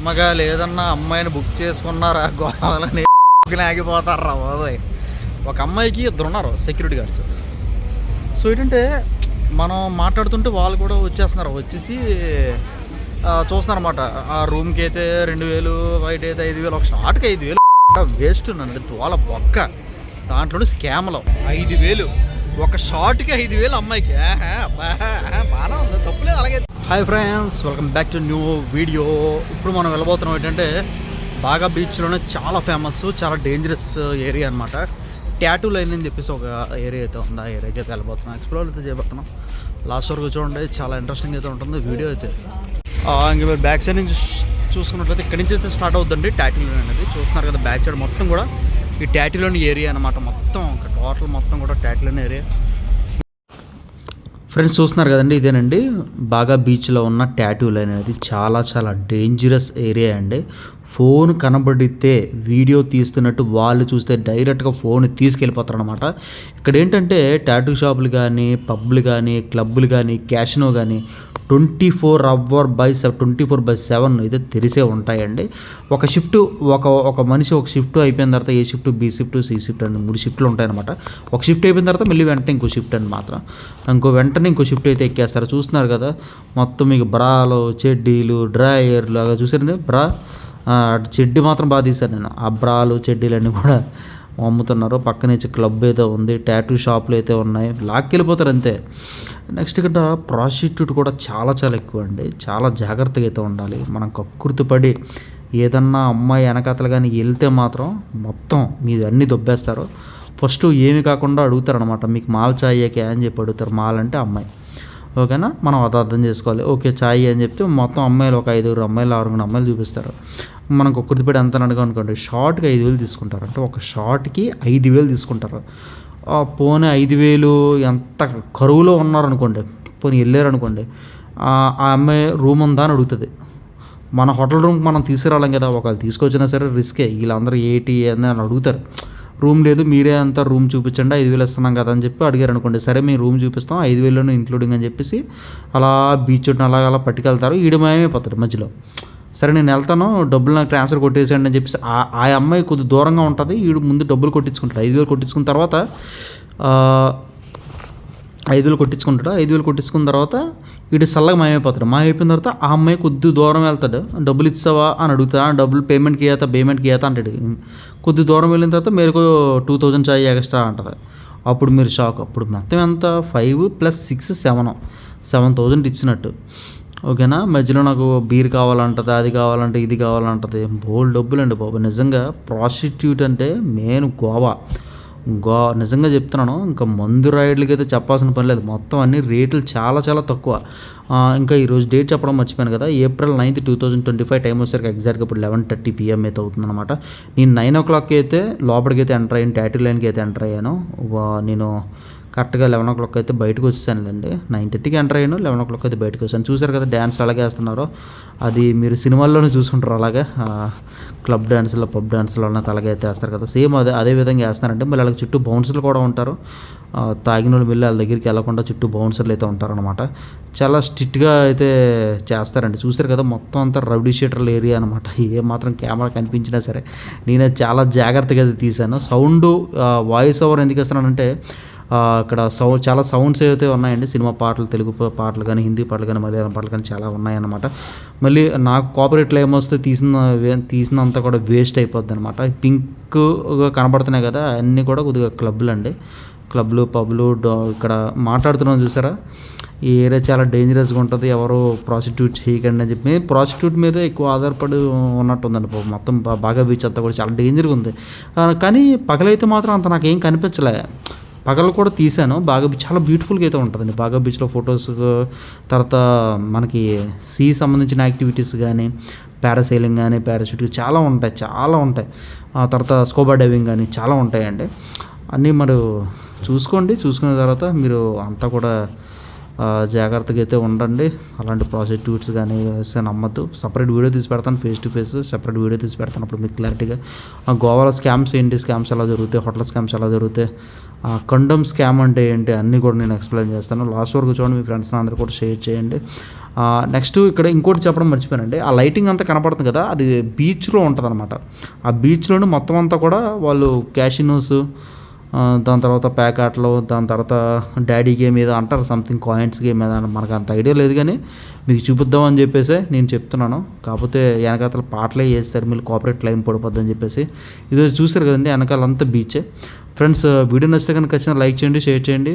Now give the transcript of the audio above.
అమ్మగా లేదన్నా అమ్మాయిని బుక్ చేసుకున్నారా? గోవాలని ఆగిపోతారా బాబాయ్? ఒక అమ్మాయికి ఇద్దరు ఉన్నారు సెక్యూరిటీ గార్డ్స్ సో ఏంటంటే మనం మాట్లాడుతుంటే వాళ్ళు కూడా వచ్చేస్తున్నారు. వచ్చేసి చూస్తున్నారు అనమాట ఆ రూమ్కి అయితే రెండు వేలు బయట అయితే ఐదు వేలు ఒక షార్ట్కి ఐదు వేలు. వేస్ట్ నన్ను వాళ్ళ బొక్క. దాంట్లో స్కామ్లో ఐదు వేలు. ఒక షార్ట్కి ఐదు వేలు అమ్మాయికి బాగా బాగానే ఉంది. తప్పులేదు అలాగే. Hi friends welcome back to new video ఇప్పుడు మనం వెళ్ళబోతున్నాం ఏంటంటే బాగా బీచ్లోనే చాలా ఫేమస్ చాలా డేంజరస్ ఏరియా అనమాట ట్యాటూ లైన్ అని చెప్పేసి ఒక ఏరియా అయితే ఉంది. ఆ ఏరియాకి అయితే వెళ్ళబోతున్నాం. ఎక్స్ప్లోర్ అయితే చేయబోతున్నాం. లాస్ట్ వరకు చూడండి చాలా ఇంట్రెస్టింగ్ అయితే ఉంటుంది వీడియో అయితే. ఇంక మీరు బ్యాక్ సైడ్ నుంచి చూసుకున్నట్లయితే ఇక్కడి నుంచి అయితే స్టార్ట్ అవుతుందండి ట్యాటూ లైన్ అనేది. చూస్తున్నారు కదా బ్యాక్ సైడ్ మొత్తం కూడా. ఈ ట్యాటూలోని ఏరియా అనమాట మొత్తం టోటల్ మొత్తం కూడా ట్యాటూలోని ఏరియా. ఫ్రెండ్స్ చూస్తున్నారు కదండి ఇదేనండి. బాగా బీచ్లో ఉన్న ట్యాటూ లైన్ అనేది చాలా చాలా డేంజరస్ ఏరియా అండి. ఫోన్ కనబడితే వీడియో తీస్తున్నట్టు వాళ్ళు చూస్తే డైరెక్ట్గా ఫోన్ తీసుకెళ్ళిపోతారనమాట ఇక్కడ ఏంటంటే ట్యాటూ షాపులు కానీ పబ్లు కానీ క్లబ్బులు కానీ క్యాషినో కానీ twenty four hour by seven twenty four by seven అయితే తెరిసే ఉంటాయండి. ఒక షిఫ్ట్ ఒక ఒక మనిషి ఒక షిఫ్ట్ అయిపోయిన తర్వాత A shift B shift C shift అని మూడు షిఫ్ట్లు ఉంటాయన్నమాట. ఒక షిఫ్ట్ అయిపోయిన తర్వాత మళ్ళీ వెంటనే ఇంకో షిఫ్ట్ అని మాత్రం. ఇంకో వెంటనే ఇంకో షిఫ్ట్ అయితే ఎక్కేస్తారు. చూస్తున్నారు కదా మొత్తం మీకు బ్రాలు చెడ్డీలు డ్రాయర్లు అలా చూసారండి బ్రా చెడ్డి మాత్రం బాగా తీశాను నేను. ఆ బ్రాలు చెడ్డీలు అన్నీ కూడా అమ్ముతున్నారు. పక్కన క్లబ్ అయితే ఉంది టాటూ షాపులు అయితే ఉన్నాయి. లాక్కెళ్ళిపోతారు అంతే. నెక్స్ట్ ఇక్కడ ప్రాస్టిట్యూట్ కూడా చాలా చాలా ఎక్కువ అండి. చాలా జాగ్రత్తగా అయితే ఉండాలి. మనం కక్కుర్తిపడి ఏదన్నా అమ్మాయి వెనకాతలు కానీ వెళ్తే మాత్రం మొత్తం మీది అన్నీ దొబ్బేస్తారు. ఫస్ట్ ఏమి కాకుండా అడుగుతారనమాట మీకు మాల్ చాయ్యకే అని చెప్పి అడుగుతారు. మాల్ అంటే అమ్మాయి. ఓకేనా? మనం అది అర్థం చేసుకోవాలి. ఓకే చాయ్ అని చెప్తే మొత్తం అమ్మాయిలు ఒక ఐదుగురు అమ్మాయిలు ఆరుగురు అమ్మాయిలు చూపిస్తారు. మనకు ఒక్కరిది పెట్టి ఎంత అనగా అనుకోండి. షార్ట్కి ఐదు వేలు తీసుకుంటారు. అంటే ఒక షార్ట్కి ఐదు వేలు తీసుకుంటారు. ఆ పోనీ ఐదు వేలు ఎంత కరువులో ఉన్నారనుకోండి పోనీ వెళ్ళారనుకోండి ఆ ఆ అమ్మాయి రూమ్ ఉందా అని అడుగుతుంది. మన హోటల్ రూమ్కి మనం తీసుకురాలేం కదా ఒకవేళ తీసుకొచ్చినా సరే రిస్కే. వీళ్ళందరూ ఏటి అని అని అడుగుతారు. రూమ్ లేదు మీరే అంతా రూమ్ చూపించండి ఐదు వేలు ఇస్తున్నాం కదా అని చెప్పి అడిగారు అనుకోండి. సరే మేము రూమ్ చూపిస్తాం ఐదు వేలను ఇంక్లూడింగ్ అని చెప్పేసి అలా బీచ్ చుట్టూ అలా అలా పట్టుకెళ్తారు. ఈడమయమైపోతారు మధ్యలో. సరే నేను వెళ్తాను డబ్బులు నాకు ట్రాన్స్ఫర్ కొట్టేసేయండి అని చెప్పేసి ఆ ఆ అమ్మాయి కొద్ది దూరంగా ఉంటుంది ఈడు ముందు డబ్బులు కొట్టించుకుంటాడు. ఐదు వేలు కొట్టించుకున్న తర్వాత ఐదు వేలు కొట్టించుకుంటాడు. ఐదు వేలు కొట్టించుకున్న తర్వాత ఇటు చల్లగా మాయమైపోతాడు. మాయమైపోయిన తర్వాత ఆ అమ్మాయి కొద్ది దూరం వెళ్తాడు. డబ్బులు ఇచ్చావా అని అడుగుతా "ఆ, డబ్బులు పేమెంట్కి ఇయ్యతా పేమెంట్కి ఇయ్యతా అంటాడు. కొద్ది దూరం వెళ్ళిన తర్వాత మీరు టూ థౌజండ్ చాయ్ ఎక్స్ట్రా అంటారు. అప్పుడు మీరు షాక్ అప్పుడు మొత్తం ఎంత? Five plus six seven seven thousand ఇచ్చినట్టు. ఓకేనా? మధ్యలో నాకు బీర్ కావాలంటది అది కావాలంటే ఇది కావాలంటది. బోల్ డబ్బులు అండి బాబు. నిజంగా ప్రాస్టిట్యూట్ అంటే మెయిన్ గోవా. గో నిజంగా చెప్తున్నాను ఇంకా మందు రైడ్లకి అయితే చెప్పాల్సిన పని లేదు. మొత్తం అన్ని రేట్లు చాలా చాలా తక్కువ. ఇంకా ఈరోజు డేట్ చెప్పడం మర్చిపోయాను కదా. April ninth two thousand twenty five time వచ్చేసరికి ఎగ్జాక్ట్గా ఇప్పుడు లెవెన్ థర్టీ పిఎం అయితే అవుతుందన్నమాట. నేను నైన్ ఓ క్లాక్కి అయితే లోపలికి అయితే ఎంటర్ అయ్యాను టాటూ లైన్కి అయితే ఎంటర్ అయ్యాను. నేను కరెక్ట్గా లెవెన్ ఓ క్లాక్ అయితే బయటకు వచ్చేసానులేండి. నైన్ థర్టీకి ఎంటర్ అయ్యాను లెవెన్ ఓ క్లాక్ అయితే బయటకు వచ్చాను. చూసారు కదా డ్యాన్స్ అలాగే వేస్తున్నారో. అది మీరు సినిమాల్లోనే చూసుకుంటారు అలాగే. క్లబ్ డ్యాన్స్లో పబ్ డ్యాన్స్లో అన్న అలాగే అయితే వేస్తారు కదా. సేమ్ అదే అదే విధంగా వేస్తున్నారంటే మళ్ళీ అలాగే చుట్టూ బౌన్సర్లు కూడా ఉంటారు. ఆ, తాగిన వాళ్ళు వెళ్ళి వాళ్ళ దగ్గరికి వెళ్ళకుండా చుట్టూ బౌన్సర్లు అయితే ఉంటారనమాట చాలా స్ట్రిక్ట్గా అయితే చేస్తారండి. చూసారు కదా మొత్తం అంతా రౌడీ షీటర్ల ఏరియా అనమాట ఏ మాత్రం కెమెరా కనిపించినా సరే. నేనే చాలా జాగ్రత్తగా అయితే తీశాను. సౌండ్ వాయిస్ ఓవర్ ఎందుకు ఇస్తున్నానంటే అక్కడ ఇక్కడ సౌ చాలా సౌండ్స్ అయితే ఉన్నాయండి సినిమా పాటలు తెలుగు పాటలు కానీ హిందీ పాటలు కానీ మలయాళం పాటలు కానీ చాలా ఉన్నాయన్నమాట. మళ్ళీ నాకు కాపరేట్ క్లెయిమ్ వస్తే తీసిన వే- తీసినంత కూడా వేస్ట్ అయిపోద్ది అనమాట పింక్గా కనబడుతున్నాయి కదా అన్నీ కూడా కొద్దిగా క్లబ్లు అండి క్లబ్లు పబ్లు డో ఇక్కడ మాట్లాడుతున్నాం చూసారా? ఈ ఏరియా చాలా డేంజరస్గా ఉంటుంది. ఎవరు ప్రాస్టిట్యూట్ చేయకండి అని చెప్పి. ప్రాస్టిట్యూట్ మీద ఎక్కువ ఆధారపడి ఉన్నట్టుందండి పాపం. మొత్తం బాగా బీచ్ అంతా కూడా చాలా డేంజర్గా ఉంది. కానీ పగలైతే మాత్రం అంత నాకేం కనిపించలే. పగలు కూడా తీశాను. బాగా బీచ్ చాలా బ్యూటిఫుల్గా అయితే ఉంటుందండి. బాగా బీచ్లో ఫొటోస్ తర్వాత మనకి సీ సంబంధించిన యాక్టివిటీస్ కానీ పారాసైలింగ్ కానీ పారాషూట్ చాలా ఉంటాయి. చాలా ఉంటాయి. ఆ తర్వాత స్కోబా డైవింగ్ కానీ చాలా ఉంటాయండి. అన్నీ మరి చూసుకోండి. చూసుకున్న తర్వాత మీరు అంతా కూడా జాగ్రత్తగా అయితే ఉండండి. అలాంటి ప్రాసిక్యూట్స్ కానీ నమ్మద్దు. సపరేట్ వీడియో తీసి పెడతాను face to face separate video తీసి పెడతాను అప్పుడు మీకు క్లారిటీగా ఆ గోవాలో స్కామ్స్ ఏంటి? స్కామ్స్ ఎలా జరుగుతాయి? హోటల్ స్కామ్స్ ఎలా జరుగుతాయి? ఆ కండమ్ స్కామ్ అంటే ఏంటి? అన్నీ కూడా నేను ఎక్స్ప్లెయిన్ చేస్తాను. లాస్ట్ వరకు చూడండి మీ ఫ్రెండ్స్ అందరూ కూడా షేర్ చేయండి. నెక్స్ట్ ఇక్కడ ఇంకోటి చెప్పడం మర్చిపోయానండి. ఆ లైటింగ్ అంతా కనపడుతుంది కదా అది బీచ్లో ఉంటుంది అనమాట ఆ బీచ్లోనే మొత్తం అంతా కూడా వాళ్ళు క్యాషినోస్ దాని తర్వాత ప్యాక్ ఆటలు దాని తర్వాత డాడీ గేమ్ ఏదో అంటారు సంథింగ్ కాయిన్స్ గేమ్ ఏదో మనకు అంత ఐడియా లేదు కానీ మీకు చూపిద్దామని చెప్పేసి నేను చెప్తున్నాను. కాకపోతే వెనకాతల పాటలే వేస్తారు మీరు కాపరేట్ లైన్ పడిపోద్దని చెప్పేసి. ఇది చూస్తారు కదండి వెనకాలంతా బీచే ఫ్రెండ్స్ వీడియో నచ్చితే కనుక ఖచ్చితంగా లైక్ చేయండి షేర్ చేయండి.